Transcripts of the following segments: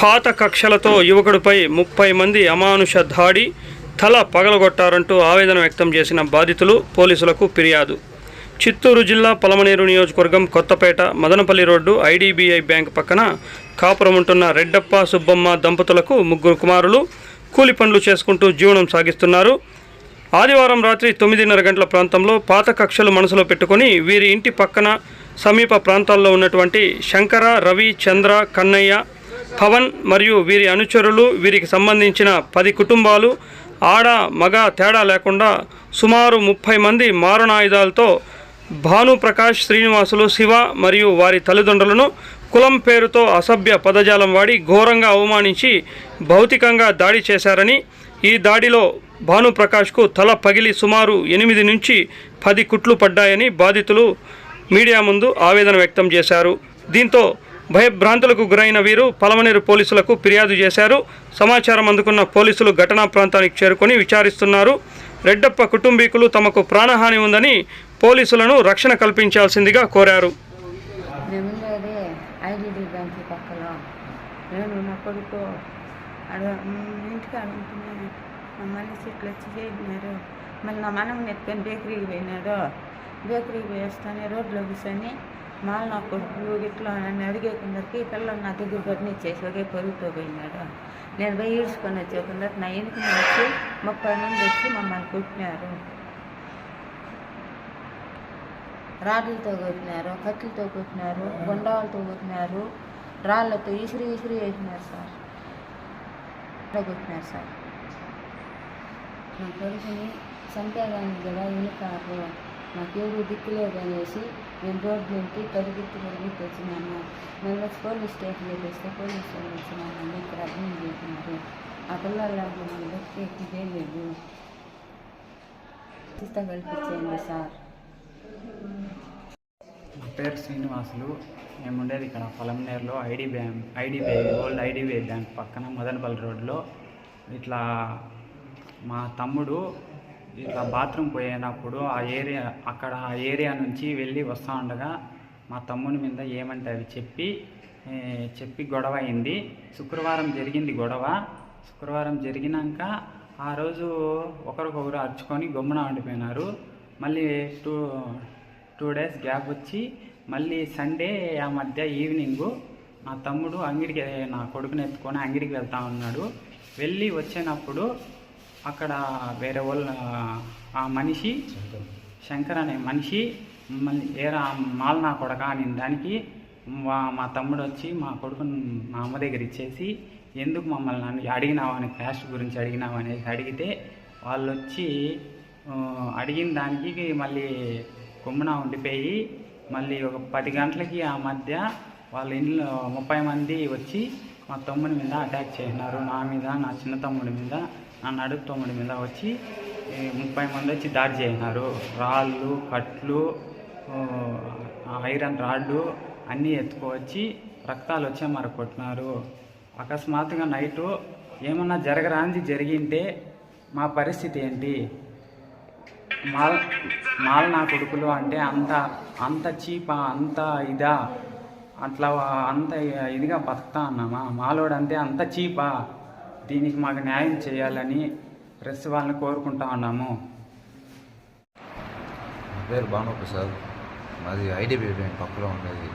పాత కక్షలతో యువకుడిపై ముప్పై మంది అమానుష దాడి తల పగలగొట్టారంటూ ఆవేదన వ్యక్తం చేసిన బాధితులు పోలీసులకు ఫిర్యాదు. చిత్తూరు జిల్లా పలమనేరు నియోజకవర్గం Kothapeta Madanapalle road IDBI bank పక్కన కాపురం ఉంటున్న రెడ్డప్ప సుబ్బమ్మ దంపతులకు ముగ్గురు కుమారులు కూలి పనులు చేసుకుంటూ జీవనం సాగిస్తున్నారు. ఆదివారం రాత్రి తొమ్మిదిన్నర గంటల ప్రాంతంలో పాత కక్షలు మనసులో పెట్టుకొని వీరి ఇంటి పక్కన సమీప ప్రాంతాల్లో ఉన్నటువంటి శంకర రవి చంద్ర కన్నయ్య పవన్ మరియు వీరి అనుచరులు వీరికి సంబంధించిన పది కుటుంబాలు ఆడ మగ తేడా లేకుండా సుమారు ముప్పై మంది మారణాయుధాలతో భానుప్రకాష్ శ్రీనివాసులు శివ మరియు వారి తల్లిదండ్రులను కులం పేరుతో అసభ్య పదజాలం వాడి ఘోరంగా అవమానించి భౌతికంగా దాడి చేశారని ఈ దాడిలో భానుప్రకాష్కు తల పగిలి సుమారు ఎనిమిది నుంచి పది కుట్లు పడ్డాయని బాధితులు మీడియా ముందు ఆవేదన వ్యక్తం చేశారు. దీంతో భయభ్రాంతులకు గురైన వీరు పలమనేరు పోలీసులకు ఫిర్యాదు చేశారు. సమాచారం అందుకున్న పోలీసులు ఘటనా ప్రాంతానికి చేరుకొని విచారిస్తున్నారు. రెడ్డప్ప కుటుంబీకులు తమకు ప్రాణహాని ఉందని పోలీసులను రక్షణ కల్పించాల్సిందిగా కోరారు. నేను నా మనిషి మళ్ళీ నా మనం ఎత్తుకొని బేకరీకి పోయినాడు. బేకరీకి పోయేస్తానే రోడ్లో కూర్చొని మాల నా కొడుకు ఇట్లా నన్ను అడిగేకుందరికి పిల్లలు నా దగ్గర కొట్టినిచ్చేసి ఒకే పొరుగుతో పోయినాడు. నేను పోయి ఈడ్చుకొని వచ్చేకుండా నా ఎందుకు వచ్చి ముప్పై మంది వచ్చి మమ్మల్ని కొట్టినారు. రాడ్లతో కొట్టినారు కత్తులతో కొట్టినారు గుండాలతో కొట్టినారు రాళ్ళతో ఇసిరి ఇసిరి వేసినారు సార్. కొట్టినారు సార్. నా కొడుకుని చంపేదానికి కూడా వెనుకారు నాకెవరు దిక్కులేదు అనేసి నేను రోడ్డు నుంచి పరిగెత్తి పరిగెత్తి వచ్చినాను నేను పోలీస్ స్టేషన్కి వస్తే పోలీస్ స్టేషన్ వచ్చినాను ఇక్కడ అర్థం చేసినారు ఆ పిల్లలకు మన కల్పించేయండి సార్. పేరు శ్రీనివాసులు. మేము ఉండేది ఇక్కడ పొలంనేరులో ID bank IDBI old IDBI bank పక్కన మదనపల్లి రోడ్లో ఇట్లా మా తమ్ముడు ఇట్లా బాత్రూమ్ పోయినప్పుడు ఆ ఏరియా అక్కడ ఆ ఏరియా నుంచి వెళ్ళి వస్తూ ఉండగా మా తమ్ముని మీద ఏమంటే అవి చెప్పి చెప్పి గొడవ అయింది. శుక్రవారం జరిగింది గొడవ. శుక్రవారం జరిగినాక ఆ రోజు ఒకరికొకరు అరుచుకొని గమ్మున ఉండిపోయినారు. మళ్ళీ టూ టూ డేస్ గ్యాప్ వచ్చి మళ్ళీ సండే ఆ మధ్య ఈవినింగ్ నా తమ్ముడు అంగిడికి నా కొడుకుని ఎత్తుకొని అంగిడికి వెళ్తా ఉన్నాడు. వెళ్ళి వచ్చినప్పుడు అక్కడ వేరే వాళ్ళ ఆ మనిషి శంకర్. అనే మనిషి మమ్మల్ని ఏరా మాల్ నా కొడక అని దానికి మా మా తమ్ముడు వచ్చి మా కొడుకుని మా అమ్మ దగ్గర ఇచ్చేసి ఎందుకు మమ్మల్ని అడిగినావు అని క్యాస్ట్ గురించి అడిగినావు అనేసి అడిగితే వాళ్ళు వచ్చి అడిగిన దానికి మళ్ళీ కొమ్మున ఉండిపోయి మళ్ళీ ఒక పది గంటలకి ఆ మధ్య వాళ్ళ ఇంట్లో ముప్పై మంది వచ్చి మా తమ్ముడి మీద అటాక్ చేసినారు నా మీద నా చిన్న తమ్ముడి మీద. నన్ను నడుపు మీద వచ్చి ముప్పై మంది వచ్చి దాడి చేసినారు. రాళ్ళు కట్లు ఐరన్ రాళ్ళు అన్నీ ఎత్తుకోవచ్చి రక్తాలు వచ్చే మరి కొట్టినారు. అకస్మాత్తుగా నైటు ఏమన్నా జరగరాంది జరిగింటే మా పరిస్థితి ఏంటి? మాల్ మాల్ నా కొడుకులు అంటే అంత అంత చీపా అంత ఇదా? అట్లా అంత ఇదిగా బతుకుతా అన్నామా మాలోడంటే అంత చీపా. దీనికి మాకు న్యాయం చేయాలని ప్రెస్ వాళ్ళని కోరుకుంటా ఉన్నాము. నా పేరు భానుప్రసాద్. మాది ఐడిబి బ్యాంక్ పక్కలో ఉండేది.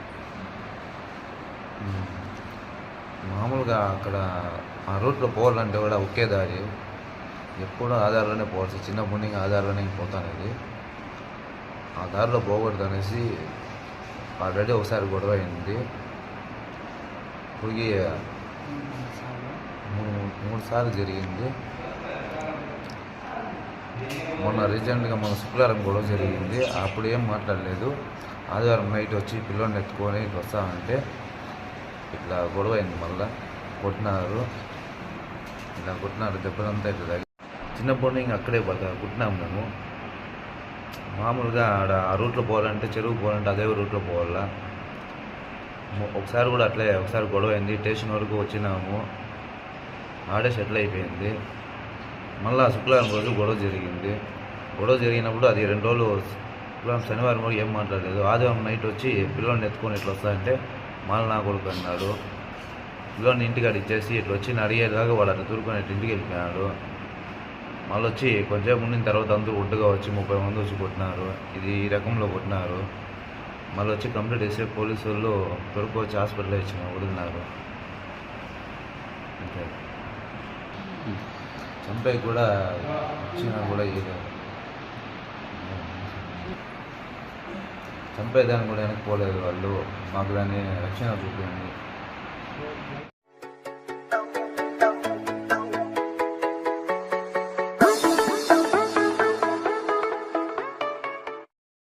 మ్మ్. మామూలుగా అక్కడ ఆ రూట్లో పోవాలంటే కూడా ఒకే దారి. ఎప్పుడూ ఆధార్లోనే పోవచ్చు చిన్న పుణ్యంగా ఆధార్లోనే పోతానేది ఆ దారిలో పోకూడదు అనేసి ఆల్రెడీ ఒకసారి గొడవ అయింది. ఇప్పటికి మూడు మూడు సార్లు జరిగింది. మొన్న రీసెంట్గా మన శుక్రవారం గొడవ జరిగింది. అప్పుడు ఏం మాట్లాడలేదు. ఆదివారం నైట్ వచ్చి పిల్లోని ఎత్తుకొని ఇట్లా వస్తామంటే ఇట్లా గొడవ అయింది మళ్ళా. కొట్టినారు. ఇట్లా కొట్టినారు. దెబ్బలంతా ఇట్లా చిన్నప్పటి నుంచి అక్కడే పోతా మేము. మామూలుగా ఆడ ఆ రూట్లో పోవాలంటే చెరువు పోవాలంటే అదే రూట్లో పోవాలా. ఒకసారి కూడా అట్లే ఒకసారి గొడవ అయింది. స్టేషన్ వరకు వచ్చినాము. ఆడే సెటిల్ అయిపోయింది. మళ్ళా శుక్రవారం రోజు గొడవ జరిగింది. గొడవ జరిగినప్పుడు అది రెండు రోజులు శుక్రవారం శనివారం కూడా ఏం మాట్లాడలేదు. ఆదివారం నైట్ వచ్చి పిల్లల్ని ఎత్తుకొని ఇట్లా వస్తానంటే మళ్ళీ నా కొడుకు అన్నాడు. పిల్లోని ఇంటికాడ ఇచ్చేసి ఇట్లా వచ్చి అడిగేదాకా వాడు అట్లా దూరుకొని ఇంటికి వెళ్ళిపోయాడు. మళ్ళీ వచ్చి కొంచెం ఉండిన తర్వాత అందరూ ఒడ్డుగా వచ్చి ముప్పై మంది వచ్చి కొట్టినారు. ఇది ఈ రకంలో కొట్టినారు. మళ్ళీ వచ్చి కంప్లీట్ చేసే పోలీసు వాళ్ళు త్వరకు వచ్చి హాస్పిటల్లో ఇచ్చిన వదిలినారు. అంతే. చంపే కూడా ఇచ్చినా కూడా ఇది చంపేదాన్ని కూడా వెనక్కి పోలేదు వాళ్ళు. మాకు దాన్ని రక్షణ చూపింది